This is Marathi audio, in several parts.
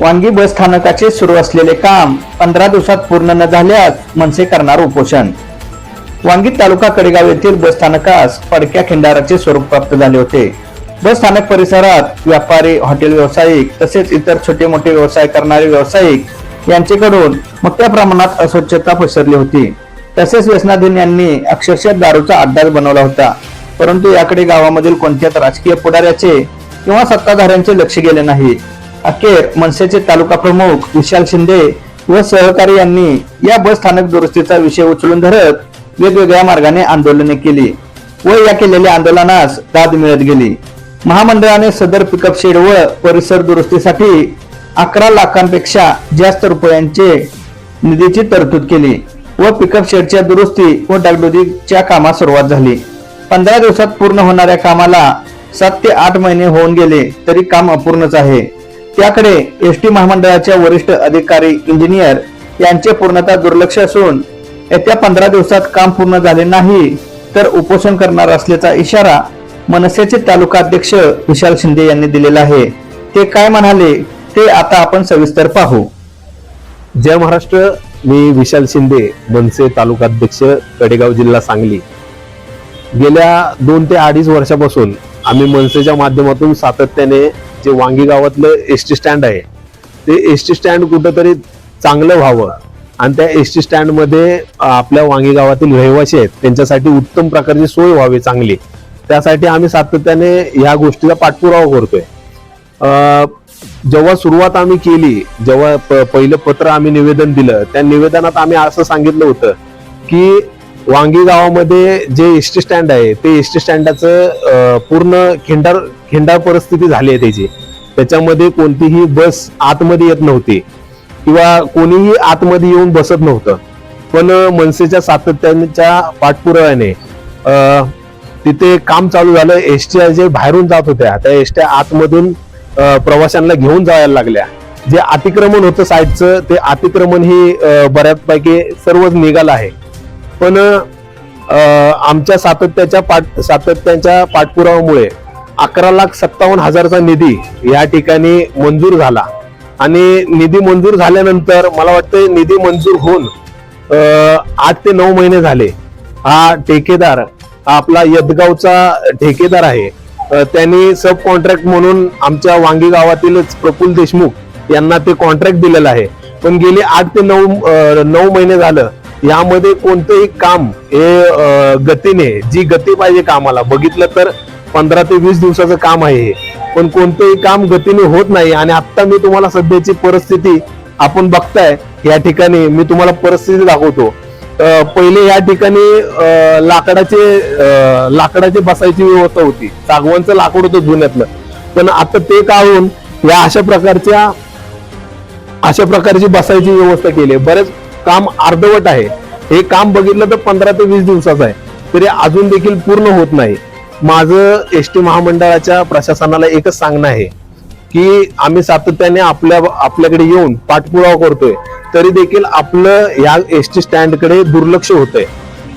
वांगी बस स्थानकाचे सुरू असलेले काम पंधरा दिवसात पूर्ण न झाल्यास मनसे करणार उपोषण. वांगी तालुका कडेगाव येथील बस स्थानकास पडक्या खिंडाराचे स्वरूप प्राप्त झाले होते. बस स्थानक परिसरात व्यापारी हॉटेल व्यावसायिक तसेच इतर छोटे मोठे व्यवसाय करणारे व्यावसायिक यांचेकडून मोठ्या प्रमाणात अस्वच्छता पसरली होती. तसेच व्यसनाधीन यांनी अक्षरशः दारूचा अड्डाच बनवला होता. परंतु याकडे गावामधील कोणत्याच राजकीय पुढाऱ्याचे किंवा सत्ताधाऱ्यांचे लक्ष गेले नाही. अखेर मनसेचे तालुका प्रमुख विशाल शिंदे व सहकारी यांनी या बस स्थानक दुरुस्तीचा विषय उचलून धरत वेगवेगळ्या मार्गाने आंदोलने केली व या केलेल्या आंदोलनास दाद मिळत गेली. महामंडळाने सदर पिकअप शेड व परिसर दुरुस्तीसाठी अकरा लाखांपेक्षा जास्त रुपयांचे निधीची तरतूद केली व पिकअप शेडच्या दुरुस्ती व डागडुजीच्या कामास सुरुवात झाली. पंधरा दिवसात पूर्ण होणाऱ्या कामाला सात ते आठ महिने होऊन गेले तरी काम अपूर्णच आहे. त्याकडे एस टी महामंडळाच्या वरिष्ठ अधिकारी इंजिनियर यांचे पूर्णतः दुर्लक्ष असून येत्या पंधरा दिवसात काम पूर्ण झाले नाही तर उपोषण करणार असल्याचा इशारा मनसेचे तालुका अध्यक्ष विशाल शिंदे यांनी दिलेला आहे. ते काय म्हणाले ते आता आपण सविस्तर पाहू. जय महाराष्ट्र मी विशाल शिंदे मनसे तालुकाध्यक्ष कडेगाव जिल्हा सांगली. गेल्या दोन ते अडीच वर्षापासून आम्ही मनसेच्या माध्यमातून सातत्याने जे वांगी गावातलं एस टी स्टँड आहे ते एस टी स्टँड कुठंतरी चांगलं व्हावं. आणि त्या एस टी स्टँडमध्ये आपल्या वांगी गावातील रहिवासी आहेत त्यांच्यासाठी उत्तम प्रकारची सोय व्हावी चांगली. त्यासाठी आम्ही सातत्याने ह्या गोष्टीचा पाठपुरावा करतोय. जेव्हा सुरुवात आम्ही केली जेव्हा प- पहिलं पत्र आम्ही निवेदन दिलं त्या निवेदनात आम्ही असं सांगितलं होतं की वांगी गावामध्ये जे एस टी स्टँड आहे ते एस टी स्टँडाचं पूर्ण खिंडार खिंडार परिस्थिती झाली आहे त्याची. त्याच्यामध्ये कोणतीही बस आतमध्ये येत नव्हती. किंवा कोणीही आतमध्ये येऊन बसत नव्हतं. पण मनसेच्या सातत्याच्या पाठपुराव्याने तिथे काम चालू झालं. एसट्या जे बाहेरून जात होत्या त्या एसट्या आतमधून प्रवाशांना घेऊन जायला लागल्या. जे अतिक्रमण होतं साईडचं ते अतिक्रमण ही बऱ्याचपैकी सर्वच निघालं आहे. पण आमच्या सातत्याच्या पाठ सातत्याच्या पाठपुराव्यामुळे अकरा लाख सत्तावन्न हजारचा निधी या ठिकाणी मंजूर झाला. आणि निधी मंजूर झाल्यानंतर मला वाटतं निधी मंजूर होऊन आठ ते नऊ महिने झाले. हा ठेकेदार हा आपला यदगावचा ठेकेदार आहे. त्यांनी सब कॉन्ट्रॅक्ट म्हणून आमच्या वांगी गावातीलच प्रफुल्ल देशमुख यांना ते कॉन्ट्रॅक्ट दिलेलं आहे. पण गेले आठ ते नऊ नऊ महिने झालं. यामध्ये कोणतेही काम हे गतीने जी गती पाहिजे कामाला बघितलं तर पंधरा ते वीस दिवसाचं काम आहे हे. पण कोणतंही काम गतीने होत नाही आणि आता मी तुम्हाला सध्याची परिस्थिती आपण बघताय या ठिकाणी मी तुम्हाला परिस्थिती दाखवतो. पहिले या ठिकाणी लाकडाचे लाकडाचे लाकडाची बसायची व्यवस्था होती. सागवानचं लाकूड होतं जुन्यातलं. पण आता ते काढून या अशा प्रकारच्या अशा प्रकारची बसायची व्यवस्था केली बरेच काम अर्धवट आहे. हे काम बघितलं तर पंधरा ते वीस दिवसाचं आहे. तरी अजून देखील पूर्ण होत नाही. माझं एस टी महामंडळाच्या प्रशासनाला एकच सांगणं आहे की आम्ही सातत्याने आपल्या आपल्याकडे येऊन पाठपुरावा करतोय. तरी देखील आपलं या एस टी स्टँडकडे दुर्लक्ष होतंय.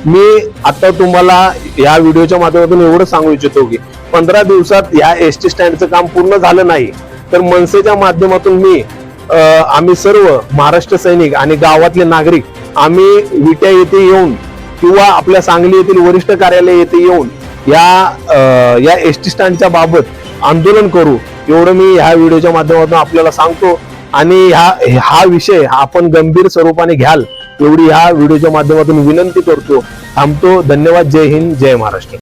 मी आता तुम्हाला या व्हिडिओच्या माध्यमातून एवढं सांगू इच्छितो की पंधरा दिवसात या एस टी स्टँडचं काम पूर्ण झालं नाही तर मनसेच्या माध्यमातून मी आम्ही सर्व महाराष्ट्र सैनिक आणि गावातले नागरिक आम्ही विट्या येथे येऊन किंवा आपल्या सांगली येथील वरिष्ठ कार्यालय येथे येऊन या या एस टी स्टँडच्या बाबत आंदोलन करू एवढं मी ह्या व्हिडिओच्या माध्यमातून आपल्याला सांगतो. आणि ह्या हा विषय आपण गंभीर स्वरूपाने घ्याल एवढी ह्या व्हिडिओच्या माध्यमातून विनंती करतो. थांबतो. धन्यवाद. जय हिंद. जय महाराष्ट्र.